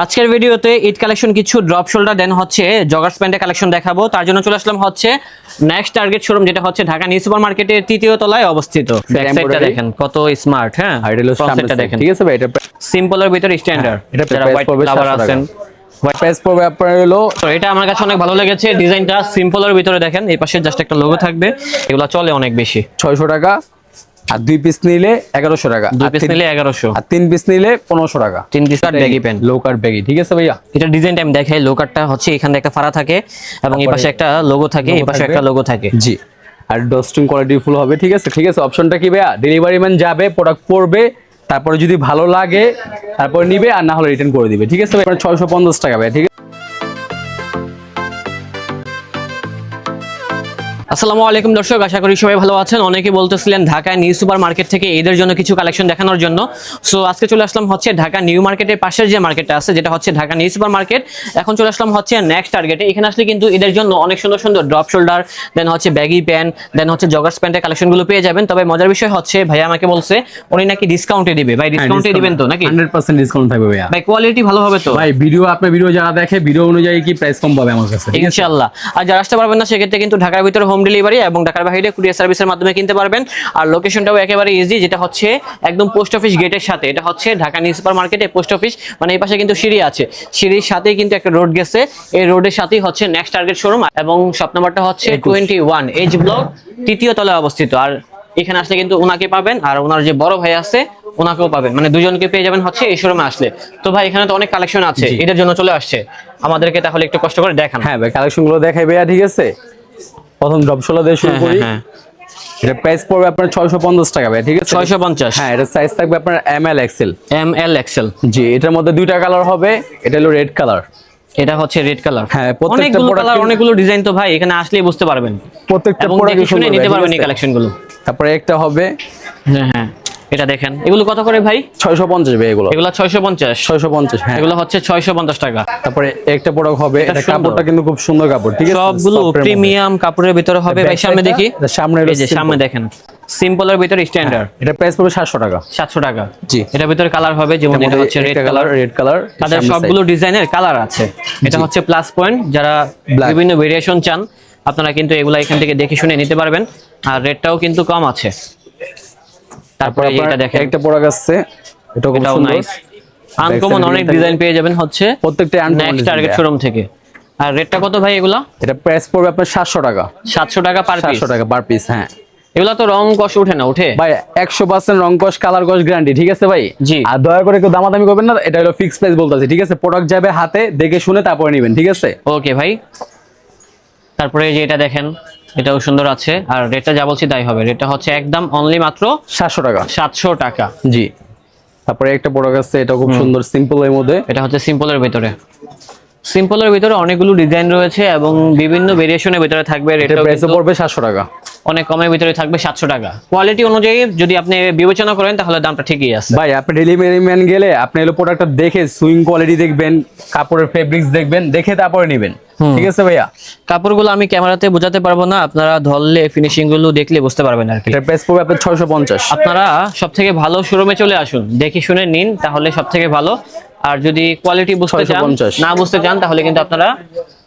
আজকের ভিডিওতে ঈদ কালেকশন কিছু ড্রপ শোল্ডার দেন হচ্ছে জগার্স প্যান্টের কালেকশন দেখাবো। তার জন্য চলে আসলাম হচ্ছে নেক্সট টার্গেট শোরুম যেটা হচ্ছে ঢাকা নিউ সুপার মার্কেটের তৃতীয় তলায় অবস্থিত। দেখেন কত স্মার্ট হ্যাঁ? দেখেন। ঠিক আছে ভাই? এটা সিম্পলের ভিতরে স্ট্যান্ডার্ড এটা হোয়াইট পড়বে কালার 700 আছেন। প্রাইস পড়বে আপনার হলো এটা আমার কাছে অনেক ভালো লেগেছে ডিজাইনটা সিম্পলের ভিতরে দেখেন এই পাশে জাস্ট একটা লোগো থাকবে। এগুলো চলে অনেক বেশি। ছয়শো টাকা। আর দুই পিস নিলে এগারোশো টাকা। দুই পিস নিলে এগারোশো। আর তিন পিস নিলে পনেরোশো টাকা। তিন পিস ব্যাগি প্যান্ট লো কার ব্যাগি ঠিক আছে ভাইয়া? এটা ডিজাইনটা আমি দেখাই লোকারটা হচ্ছে এখানে একটা ফাড়া থাকে এবং এই পাশে একটা লোগো থাকে এই পাশে একটা লোগো থাকে। জি। আর ডস্টিং কোয়ালিটি ফুল হবে ঠিক আছে? ঠিক আছে অপশনটা কি ভাইয়া? ডেলিভারি ম্যান যাবে প্রোডাক্ট পড়বে তারপরে যদি ভালো লাগে তারপরে নিবে আর না হলে রিটার্ন করে দিবে ঠিক আছে ভাই ছয়শো পঞ্চাশ টাকা ভাই ঠিক আছে? আসসালামু আলাইকুম দর্শক আশা করি সবাই ভালো আছেন। অনেকে বলতেছিলেন ঢাকা নিউ সুপার মার্কেট থেকে এদের জন্য কিছু কালেকশন দেখানোর জন্য। সো আজকে চলে আসলাম হচ্ছে ঢাকা নিউ মার্কেটের পাশের যে মার্কেটটা আছে যেটা হচ্ছে ঢাকা নিউ সুপার মার্কেট এখন চলে আসলাম হচ্ছে নেক্সট টার্গেটে এখানে আসলে কিন্তু এদের জন্য অনেক সুন্দর সুন্দর ড্রপ শোল্ডার দেন হচ্ছে ব্যাগি প্যান্ট দেন হচ্ছে জগার্স প্যান্টের কালেকশনগুলো পেয়ে যাবেন। তবে মজার বিষয় হচ্ছে ভাইয়া আমাকে বলছে উনি নাকি ডিসকাউন্টে দিবে। ভাই ডিসকাউন্টে দিবেন তো নাকি? হান্ড্রেড পার্সেন্ট ডিসকাউন্ট থাকবে ভাইয়া। ভাই কোয়ালিটি ভালো হবে তো? ভাই ভিডিও আপনার ভিডিও যারা দেখে ভিডিও অনুযায়ী কি প্রাইস কম পাবে আমার কাছে? ইনশাল্লাহ আর যারা আসতে পারবেন না সেক্ষেত্রে কিন্তু ঢাকার ভিতরে হোম ডেলিভারি এবং ঢাকার বাইরে কুরিয়ার সার্ভিসের মাধ্যমে কিনতে পারবেন। আর লোকেশনটাও একেবারে ইজি যেটা হচ্ছে একদম পোস্ট অফিস গেটের সাথে। এটা হচ্ছে ঢাকা নিউ সুপার মার্কেটে পোস্ট অফিস মানে এই পাশে কিন্তু সিঁড়ি আছে। সিঁড়ির সাথেই কিন্তু একটা রোড গেছে। এই রোডের সাথেই হচ্ছে নেক্সট টার্গেট শোরুম এবং শপ নাম্বারটা হচ্ছে টোয়েন্টি ওয়ান এইচ ব্লক তৃতীয় তলায় অবস্থিত। আর এখানে আসলে কিন্তু ওনাকে পাবেন আর ওনার যে বড় ভাই আছে ওনাকেও পাবেন। মানে দুজনকে পেয়ে যাবেন হচ্ছে এই শোরুমে আসলে। তো ভাই এখানে তো অনেক কালেকশন আছে। এটার জন্য চলে আসছে। আমাদেরকে তাহলে একটু কষ্ট করে দেখান। হ্যাঁ ভাই কালেকশনগুলো দেখাই ভাইয়া ঠিক আছে? প্রথম ড্রপ দিয়ে শুরু হ্যাঁ, করি। হ্যাঁ, এটা প্রাইস পড়বে আপনার ছয়শো পঞ্চাশ টাকা ভাই ঠিক আছে? ছয়শো পঞ্চাশ। হ্যাঁ এটা সাইজ থাকবে আপনার M L XL M L XL জি এটার মধ্যে দুইটা কালার হবে এটা হলো রেড কালার এটা হচ্ছে রেড কালার হ্যাঁ, প্রত্যেকটা অনেকগুলো কালার অনেকগুলো ডিজাইন তো ভাই এখানে আসলেই বুঝতে পারবেন। প্রত্যেকটা প্রোডাক্ট শুনে নিতে পারবেন এই কালেকশনগুলো তারপরে একটা হবে হ্যাঁ হ্যাঁ। এটা দেখেন। এগুলো কত করে ভাই? ছয়শো পঞ্চাশ ভাই এগুলো। এগুলো ছয়শো পঞ্চাশ। ছয়শো পঞ্চাশ হ্যাঁ। এগুলো হচ্ছে ছয়শো পঞ্চাশ টাকা। তারপরে একটা প্রোডাক্ট হবে এটা কাপড়টা কিন্তু খুব সুন্দর কাপড় ঠিক আছে? সবগুলো। প্রিমিয়াম কাপড়ের ভিতরে হবে ভাই সামনে দেখি। সামনে এই যে সামনে দেখেন। সিম্পলের ভিতরে স্ট্যান্ডার্ড এটা প্রাইস পড়বে সাতশো টাকা। সাতশো টাকা। জি। এটার ভিতরে কালার হবে যেমন এটা হচ্ছে রেড কালার রেড কালার তাদের সবগুলো ডিজাইনের কালার আছে। এটা হচ্ছে প্লাস পয়েন্ট যারা বিভিন্ন ভেরিয়েশন চান আপনারা কিন্তু এগুলা এখান থেকে দেখে শুনে নিতে পারবেন। আর রেটটাও কিন্তু কম আছে। তারপরে এটা দেখেন। একটা প্রোডাক্ট আছে এটা খুব সুন্দর। আনকমন অনেক ডিজাইন পেয়ে যাবেন হচ্ছে প্রত্যেকটা নেক্সট টার্গেট শোরুম থেকে। আর রেটটা কত ভাই এগুলা? এটা প্রাইস পড়বে আপনার সাতশো টাকা। সাতশো টাকা পার পিস সাতশো টাকা পার পিস হ্যাঁ। এগুলা তো রং কষ উঠে না উঠে ভাই একশো পার্সেন্ট রং কস কালার কস গ্যারান্টি ঠিক আছে ভাই? জি। আর দয়া করে কেউ দামাদামি করবেন না এটা হলো ফিক্স প্রাইস বলতেছি ঠিক আছে? প্রোডাক্ট যাবে হাতে দেখে শুনে তারপরে নেবেন ঠিক আছে? ওকে ভাই। তারপরে এই যে এটা দেখেন। এটাও সুন্দর আছে। আর রেটটা যা বলছি তাই হবে। রেটটা হচ্ছে একদম অনলি মাত্র সাতশো টাকা। সাতশো টাকা। জি। তারপরে একটা প্রোডাক্ট আছে এটা খুব সুন্দর সিম্পল এর মধ্যে। এটা হচ্ছে সিম্পলের ভিতরে। সিম্পলের ভিতরে অনেকগুলো ডিজাইন রয়েছে এবং বিভিন্ন ভেরিয়েশনের ভিতরে থাকবে। কিন্তু পড়বে সাতশো টাকা। অনেক কমের ভিতরে থাকবে সাতশো টাকা। কোয়ালিটি অনুযায়ী যদি আপনি বিবেচনা করেন তাহলে দামটা ঠিকই আছে। ভাই আপনি ডেলিভারি ম্যান গেলে আপনি হলো প্রোডাক্টটা দেখে সুইং কোয়ালিটি দেখবেন কাপড়ের ফেব্রিক্স দেখবেন দেখে তারপরে নেবেন। ঠিক আছে ভাইয়া? কাপড়গুলো আমি ক্যামেরাতে বোঝাতে পারব না আপনারা ধরলে ফিনিশিংগুলো দেখলে বুঝতে পারবেন আর কি। এটা প্রাইস পড়বে আপনার ছয়শো পঞ্চাশ। আপনারা সব থেকে ভালো শোরুমে চলে আসুন দেখে শুনে নিন তাহলে সব থেকে ভালো। আর যদি কোয়ালিটি বুঝতে চান না বুঝতে চান তাহলে কিন্তু আপনারা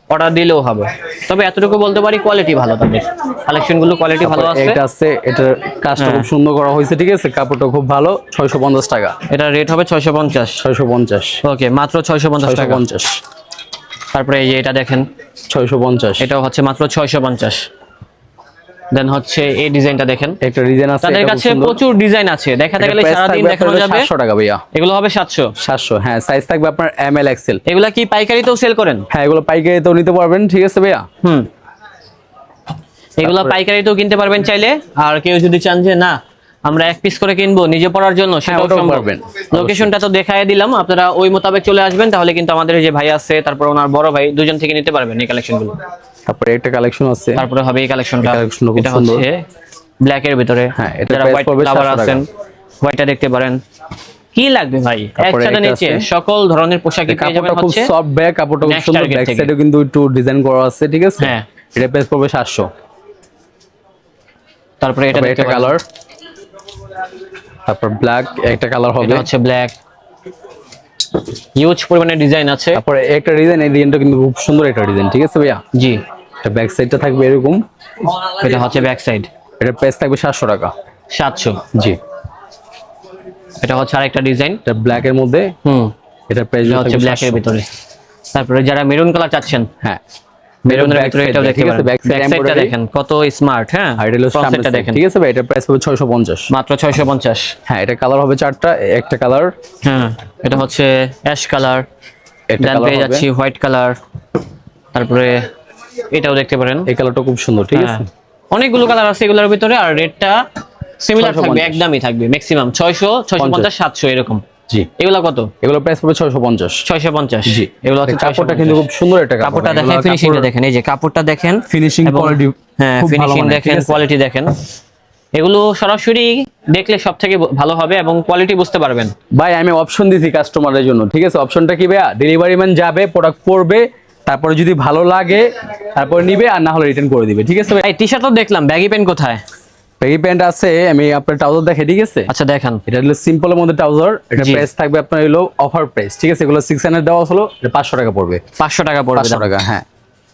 অর্ডার দিলেও হবে। তবে এতটুকু বলতে পারি কোয়ালিটি ভালো তাদের। কালেকশনগুলো কোয়ালিটি ভালো আছে। এটা আছে এটা কাজটা খুব সুন্দর করা হয়েছে ঠিক আছে? কাপড়টা খুব ভালো ছয়শো পঞ্চাশ টাকা। এটা রেট হবে ছয়শো পঞ্চাশ। ছয়শো পঞ্চাশ। ওকে মাত্র ছয়শো পঞ্চাশ ছয়শো টাকা পঞ্চাশ। তারপরে এই যে এটা দেখেন। ছয়শো পঞ্চাশ। এটাও হচ্ছে মাত্র ছয়শো পঞ্চাশ। দেন হচ্ছে এই ডিজাইনটা দেখেন। একটা ডিজাইন আছে তাদের কাছে প্রচুর ডিজাইন আছে। দেখাতে গেলে সারাদিন থাকবে দেখানো যাবে। 700 টাকা ভাইয়া। এগুলো হবে সাতশো। সাতশো হ্যাঁ সাইজ থাকবে আপনার এম এল এক্সেল এগুলা কি পাইকারিতেও সেল করেন? হ্যাঁ এগুলো পাইকারিতেও নিতে পারবেন ঠিক আছে ভাইয়া? হুম। এগুলো পাইকারিতেও কিনতে পারবেন চাইলে। আর কেউ যদি চান যে না আমরা এক পিস করে কিনবো নিজে পড়ার জন্য সেটাও সম্ভব। লোকেশনটা তো দেখায় দিলাম আপনারা ওই মোতাবেক চলে আসবেন তাহলে কিন্তু আমাদের যে ভাই আছে তারপর ওনার বড় ভাই দুজন থেকে নিতে পারবেন এই কালেকশনগুলো তারপরে একটা কালেকশন আছে। তারপরে হবে এই কালেকশনটা এটা হচ্ছে ব্ল্যাক এর ভিতরে। হ্যাঁ, price হোয়াইট 700 টাকা। আছেন হোয়াইটটা দেখতে পারেন। কি লাগবে ভাই? একসাথে একটা নিচে সকল ধরনের পোশাক পেয়ে যাবেন কাপড়টা খুব সফট ব্যাগ কাপড়টা খুব সুন্দর। ব্যাক। সাইডেও কিন্তু একটু ডিজাইন করা আছে ঠিক আছে? হ্যাঁ। এটা প্রাইস পড়বে সাতশো। তারপরে এটা একটা কালার তারপর ব্ল্যাক একটা কালার হবে। এটা হচ্ছে ব্ল্যাক হিউজ পরিমাণে ডিজাইন আছে। তারপরে একটা ডিজাইন এই ডিজাইনটা কিন্তু খুব সুন্দর একটা ডিজাইন ঠিক আছে ভাইয়া? জি। এটা ব্যাক সাইডটা থাকবে এরকম। এটা হচ্ছে ব্যাক সাইড এটা প্রাইস থাকবে সাতশো টাকা। সাতশো? জি। এটা হচ্ছে আরেকটা ডিজাইন এটা ব্ল্যাক এর মধ্যে হুম। এটা প্রাইস এটা হচ্ছে ব্ল্যাকের ভিতরে। তারপরে যারা মেরুন কালার চাচ্ছেন হ্যাঁ। মেরুনের ভিতরে side দেখতে পারেন। ব্যাক সাইডটা দেখেন কত স্মার্ট হ্যাঁ? আর এটা দেখেন। ঠিক আছে ভাই এটা প্রাইস হবে ছয়শো পঞ্চাশ। মাত্র ছয়শো পঞ্চাশ। হ্যাঁ এটা কালার হবে চারটা একটা কালার হ্যাঁ এটা হচ্ছে অ্যাশ কালার কালার পেয়ে যাচ্ছি হোয়াইট কালার তারপরে এটাও দেখতে পারেন। এই কালারটা খুব সুন্দর ঠিক হ্যাঁ। আছে? অনেকগুলো কালার আছে এগুলোর ভিতরে আর রেটটা সিমিলার থাকবে একদমই থাকবে ম্যাক্সিমাম ছয়শো ছয়শো পঞ্চাশ সাতশো এরকম। জি। এগুলো কত? এগুলো প্রাইস পড়বে ছয়শো পঞ্চাশ। ছয়শো পঞ্চাশ। জি। এগুলো হচ্ছে কাপড়টা কিন্তু খুব সুন্দর একটা কাপড়টা দেখেন ফিনিশিংটা দেখেন এই যে কাপড়টা দেখেন ফিনিশিং কোয়ালিটি হ্যাঁ ফিনিশিং দেখেন কোয়ালিটি দেখেন। এগুলো সরাসরি দেখলে সব থেকে ভালো হবে এবং কোয়ালিটি বুঝতে পারবেন। ভাই আমি অপশন দিছি কাস্টমারের জন্য ঠিক আছে? অপশনটা কি ভাইয়া? ডেলিভারি ম্যান যাবে প্রোডাক্ট পড়বে তারপরে যদি ভালো লাগে তারপরে নিবে আর না হলে রিটার্ন করে দিবে ঠিক আছে ভাই? টি শার্টও দেখলাম ব্যাগি প্যান্ট কোথায়? ব্যাগি প্যান্ট আছে আমি আপনার ট্রাউজার দেখে ঠিক আছে? আচ্ছা দেখান। এটা হলো সিম্পলের মধ্যে ট্রাউজার এটা। প্রাইস থাকবে আপনার হলো অফার প্রাইস ঠিক আছে? এগুলো সিক্স হান্ড্রেড দেওয়া হলো এটা পাঁচশো টাকা পড়বে। পাঁচশো টাকা পড়বে পাঁচশো। টাকা হ্যাঁ।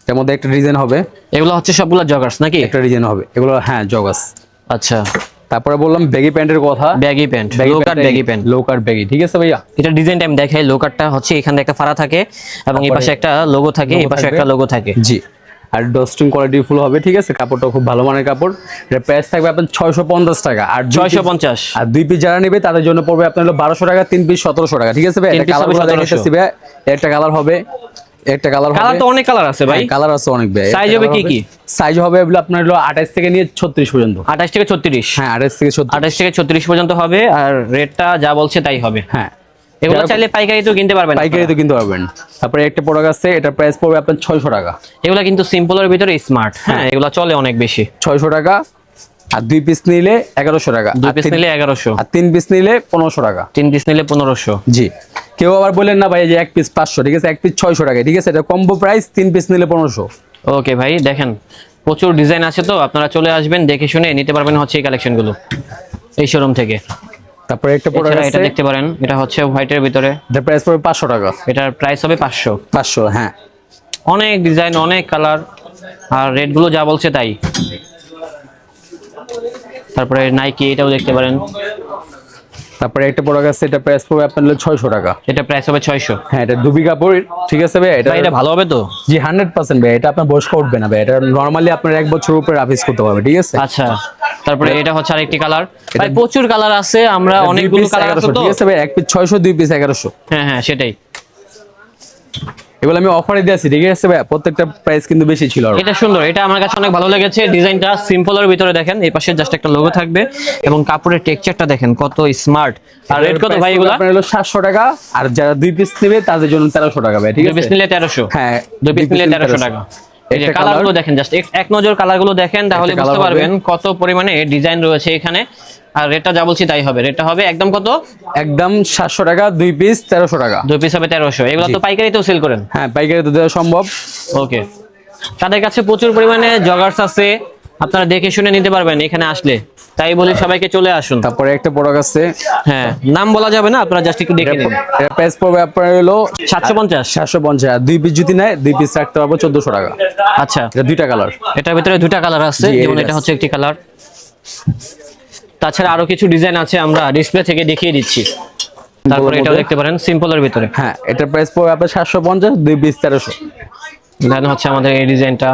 এর মধ্যে একটা ডিজাইন হবে। এগুলো হচ্ছে সবগুলো জগার্স নাকি? একটা ডিজাইন হবে। এগুলো হ্যাঁ জগার্স আচ্ছা। তারপরে বললাম ব্যাগি প্যান্টের কথা। Baggy pant low cut baggy pant low cut baggy ঠিক আছে ভাইয়া? এটা ডিজাইনটা আমি দেখাই লো কাটটা হচ্ছে এখানে একটা ফাড়া থাকে এবং এই পাশে একটা লোগো থাকে এই পাশে একটা লোগো থাকে। জি। আর ডস্টিং কোয়ালিটি ফুল হবে ঠিক আছে? কাপড়টা খুব ভালো মানের কাপড়। এটা প্রাইস থাকবে আপনার ছয়শো পঞ্চাশ টাকা। আর ছয়শো পঞ্চাশ। আর দুই পিস যারা নেবে তাদের জন্য পড়বে আপনার হলো বারোশো টাকা তিন পিস সতেরোশো টাকা ঠিক আছে ভাই? একটা কালার হবে 1700 ভাই একটা কালার হবে। একটা কালার কালার তো অনেক কালার আছে ভাই। কালার আছে অনেক ভাই। Size হবে কি কি? সাইজ হবে এগুলো আপনার হলো আঠাইশ থেকে নিয়ে ছত্রিশ পর্যন্ত। আঠাশ থেকে ছত্রিশ? হ্যাঁ আঠাইশ থেকে ছত্রিশ। আঠাশ থেকে ছত্রিশ পর্যন্ত হবে আর রেটটা যা বলছে তাই হবে। হ্যাঁ। এগুলো চাইলে পাইকারি তো কিনতে পারবেন পাইকারি তো কিনতে পারবেন। তারপরে একটা প্রোডাক্ট আছে এটা প্রাইস পড়বে আপনার ছয়শো টাকা। এগুলো কিন্তু সিম্পলের ভিতরে স্মার্ট হ্যাঁ। এগুলো চলে অনেক বেশি। ছয়শো টাকা আর দুই পিস নিলে এগারোশো টাকা। দুই পিস নিলে এগারোশো। আর তিন পিস নিলে পনেরোশো টাকা। তিন পিস নিলে পনেরোশো। জি। কেউ আবার বললেন না ভাই যে এক পিস পাঁচশো ঠিক আছে? এক পিস ছয়শো টাকা ঠিক আছে? এটা কম্বো প্রাইস তিন পিস নিলে পনেরোশো। ওকে ভাই দেখেন প্রচুর ডিজাইন আছে তো আপনারা চলে আসবেন দেখে শুনে নিতে পারবেন হচ্ছে এই কালেকশনগুলো এই শোরুম থেকে। তারপরে একটা প্রোডাক্ট এছাড়া এটা দেখতে পারেন এটা হচ্ছে হোয়াইটের ভিতরে। এটা প্রাইস পড়বে পাঁচশো টাকা। এটার প্রাইস হবে পাঁচশো। পাঁচশো হ্যাঁ। অনেক ডিজাইন অনেক কালার আর রেটগুলো যা বলছে তাই। তারপরে নাইকি এটাও দেখতে পারেন। তারপরে একটা প্রোডাক্ট আছে এটা প্রাইস পড়বে আপনার ছয়শো টাকা। এটা প্রাইস হবে ছয়শো। হ্যাঁ এটা দুবি কাপড় ঠিক আছে ভাই এটা এটা ভালো হবে তো? জি হান্ড্রেড পার্সেন্ট ভাই এটা আপনার বয়স্ক উঠবে না ভাই এটা নরমালি আপনার এক বছর উপরে রাফিস করতে পারবে ঠিক আছে? আচ্ছা তারপরে এটা হচ্ছে আরেকটি কালার ভাই প্রচুর কালার আছে আমরা অনেকগুলো কালার আছে তো? ঠিক আছে ভাই এক পিস ছয়শো দুই পিস এগারোশো। হ্যাঁ হ্যাঁ সেটাই। এগুলো আমি অফারে দিয়েছি ঠিক আছে ভাই প্রত্যেকটা প্রাইস কিন্তু বেশি ছিল এটা সুন্দর এটা আমার কাছে অনেক ভালো লেগেছে। ডিজাইনটা সিম্পলের ভিতরে দেখেন এই পাশে জাস্ট একটা লোগো থাকবে এবং কাপড়ের টেক্সচারটা দেখেন কত স্মার্ট আর রেট কত ভাই এগুলো? আপনার হলো সাতশো টাকা আর যারা দুই পিস নেবে তাদের জন্য 1300 টাকা ভাই ঠিক আছে? দুই পিস নিলে 1300 হ্যাঁ দুই পিস নিলে 1300 টাকা। এই যে একটা কালার কালারগুলো দেখেন জাস্ট এক নজর কালারগুলো দেখেন তাহলে বুঝতে পারবেন কত পরিমাণে ডিজাইন রয়েছে এখানে। আর রেটটা যা বলছি তাই হবে। রেটটা হবে একদম কত? একদম সাতশো টাকা দুই পিস তেরোশো টাকা। দুই পিস হবে তেরোশো। এগুলো তো পাইকারিতেও সেল করেন। হ্যাঁ পাইকারিতে দেওয়া সম্ভব। ওকে তাদের কাছে প্রচুর পরিমাণে জগার্স আছে। আপনারা দেখে শুনে নিতে পারবেন এখানে আসলে। তাই বলি সবাইকে চলে আসুন। তারপরে একটা প্রোডাক্ট আছে। হ্যাঁ নাম বলা যাবে না আপনারা জাস্ট একটু দেখে নিন। এর প্রাইস পড়বে আপনার হলো সাতশো পঞ্চাশ। সাতশো পঞ্চাশ। আর দুই পিস যদি নেয় দুই পিস রাখতে পারব চোদ্দশো টাকা। আচ্ছা। এটা দুইটা কালার এটার ভিতরে দুটা কালার আছে যেমন এটা এটা হচ্ছে একটি কালার তাছাড়া আরও কিছু ডিজাইন আছে আমরা ডিসপ্লে থেকে দেখিয়ে দিচ্ছি। তারপরে এটাও দেখতে পারেন সিম্পলের ভিতরে। হ্যাঁ এটার প্রাইস পড়বে আপনার সাতশো পঞ্চাশ দুই পিস তেরোশো। দেন হচ্ছে আমাদের এই ডিজাইনটা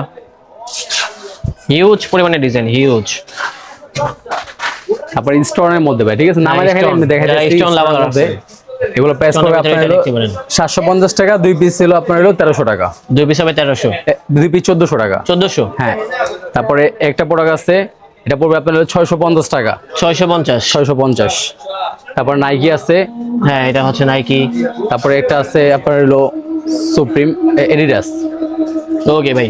হিউজ পরিমাণে ডিজাইন হিউজ তারপর স্টোনের মধ্যে ভাই ঠিক আছে? নামে হ্যাঁ, দেখা stone। দেখা যারা যাচ্ছে stone আছে। এগুলো প্রাইস পড়বে আপনার হলো দেখতে পারেন। সাতশো পঞ্চাশ টাকা দুই পিস ছিল আপনার হলো তেরোশো টাকা। দুই পিস হবে তেরোশো। এ, দুই পিস চোদ্দশো টাকা। চোদ্দশো? হ্যাঁ। তারপরে একটা প্রোডাক্ট আছে এটা পড়বে আপনার হলো ছয়শো পঞ্চাশ টাকা। ছয়শো পঞ্চাশ। ছয়শো পঞ্চাশ। তারপর নাইকি আছে। হ্যাঁ এটা হচ্ছে নাইকি তারপরে একটা আছে আপনার হলো সুপ্রিম এডিডাস ওকে ভাই।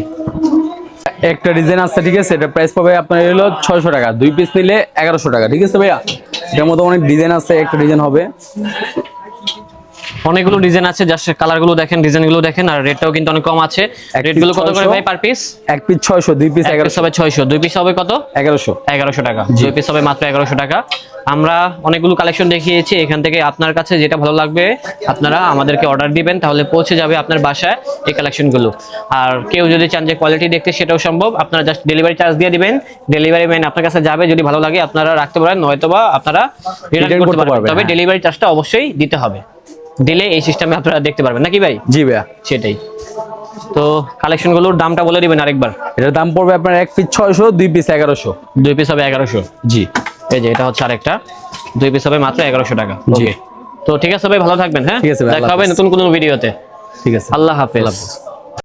একটা ডিজাইন আছে, ঠিক আছে? এটা প্রাইস পাবে আপনার হলো ছয়শো টাকা। দুই পিস নিলে এগারোশো টাকা, ঠিক আছে ভাইয়া? এটার মধ্যে অনেক ডিজাইন আছে, একটা ডিজাইন হবে। অনেকগুলো ডিজাইন আছে জাস্ট কালারগুলো দেখেন ডিজাইনগুলো দেখেন আর রেটটাও কিন্তু অনেক কম আছে। রেটগুলো কত করে ভাই পার পিস এক পিস ছয়শো দুই পিস এক এগারোশো। পিস হবে ছয়শো দুই পিস হবে কত? এগারোশো। এগারোশো টাকা। দুই পিস হবে মাত্র এগারোশো টাকা। আমরা অনেকগুলো কালেকশন দেখিয়েছি এখান থেকে আপনার কাছে যেটা ভালো লাগবে আপনারা আমাদেরকে অর্ডার দিবেন তাহলে পৌঁছে যাবে আপনার বাসায় এই কালেকশনগুলো আর কেউ যদি চান যে কোয়ালিটি দেখতে সেটাও সম্ভব। আপনারা জাস্ট ডেলিভারি চার্জ দিয়ে দিবেন। ডেলিভারি ম্যান আপনার কাছে যাবে যদি ভালো লাগে আপনারা রাখতে পারেন নয়তোবা আপনারা রিটার্ন করতে পারবেন। তবে হ্যাঁ। ডেলিভারি চার্জটা অবশ্যই দিতে হবে। দিলে এই সিস্টেমে আপনারা দেখতে পারবেন। নাকি ভাই? জি ভাইয়া। সেটাই। তো কালেকশনগুলোর দামটা বলে দিবেন আরেকবার। এটার দাম পড়বে আপনার এক পিস ছয়শো দুই পিস এগারোশো। দুই পিস হবে এগারোশো। জি। এই যে এটা হচ্ছে আরেকটা। দুই পিস হবে মাত্র এগারোশো টাকা। জি। তো ঠিক আছে ভাই ভালো থাকবেন হ্যাঁ? ঠিক আছে দেখা হবে নতুন কোনো ভিডিওতে। ঠিক আছে। আল্লাহ হাফেজ।